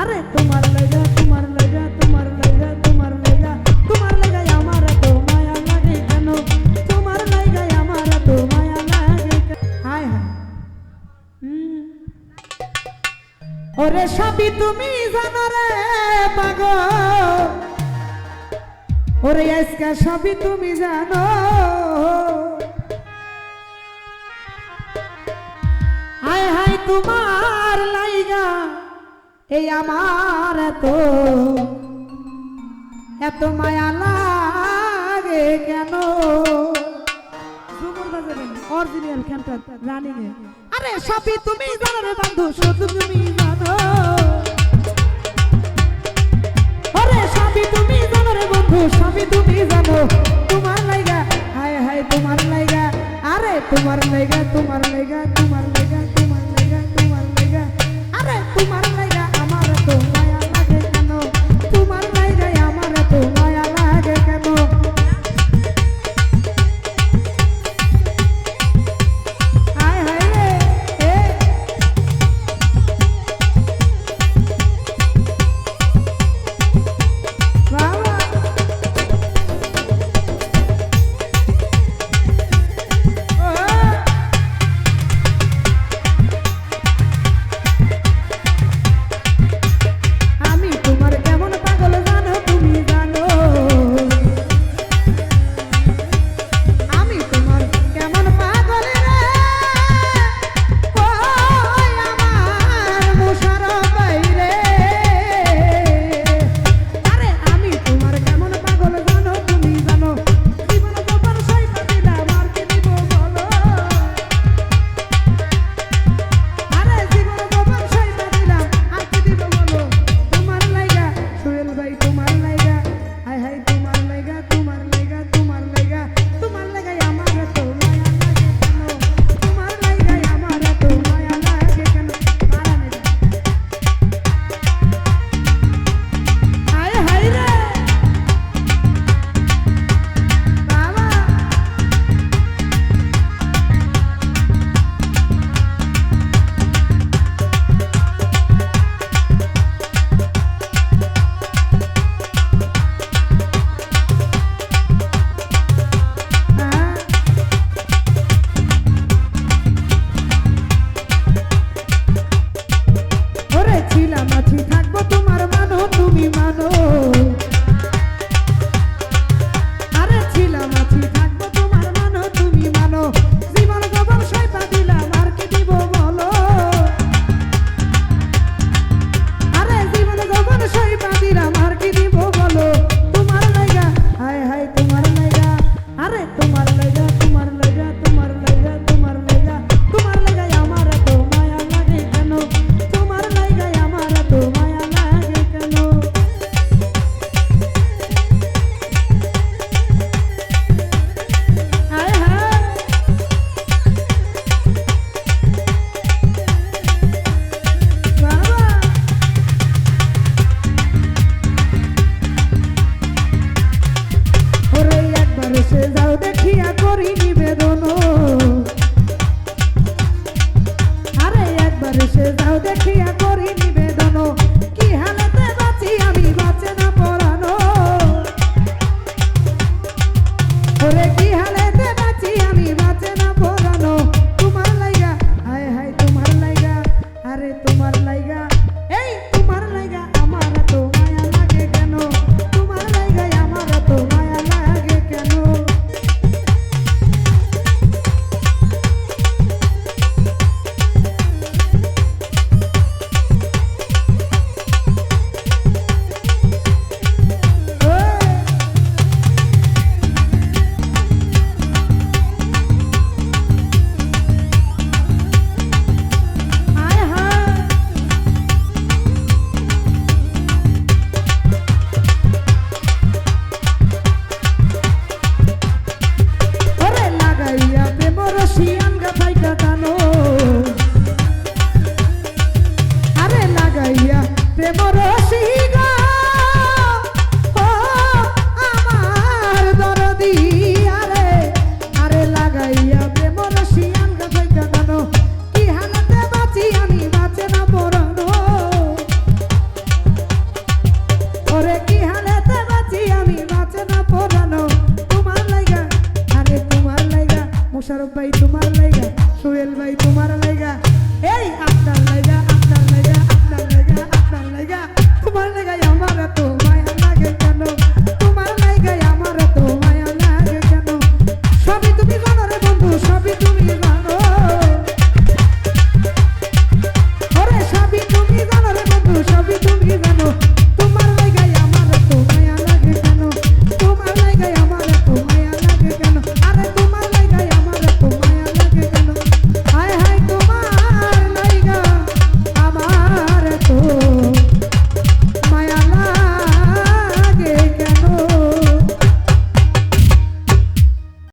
আরে তোমার লাগা তোমার লাগা তোমার লাগা তোমার লাগা, তোমার লাগাই আমার তো ওরে সবই তুমি জানো রে পাগল। ওরে আজকে সবই তুমি জানো। হায় হায় তোমার এই আমার তো এত মায়া লাগে কেন? অরিজিনাল খেলটা রানিং আরে সবই তুমি জানো রে বন্ধু শুধু তুমি জানো। আরে সবই তুমি জানো রে বন্ধু সবই তুমি জানো। তোমার লাইগা হায় হায় তোমার লাইগা আরে তোমার লাইগা তোমার লাইগা থাকব তোমার থাকব তোমার মানো, তুমি মানো। বলো? আরে জীবন গোবর সইপা দিলাম, আর কি দিব বলো? তোমার লাইগা, হায় হায় তোমার আরে তোমার লাইগা, তোমার ওরে কি হালেতে মুশারফ ভাই, তোমার লাইগা, সোহেল ভাই, তোমার লাইগা। এই আপনার লাইগা আপনার লাইগা আপনার লাইগা আপনার লাইগা। তোমার লাইগাই আমার এত মায়া লাগে কেন?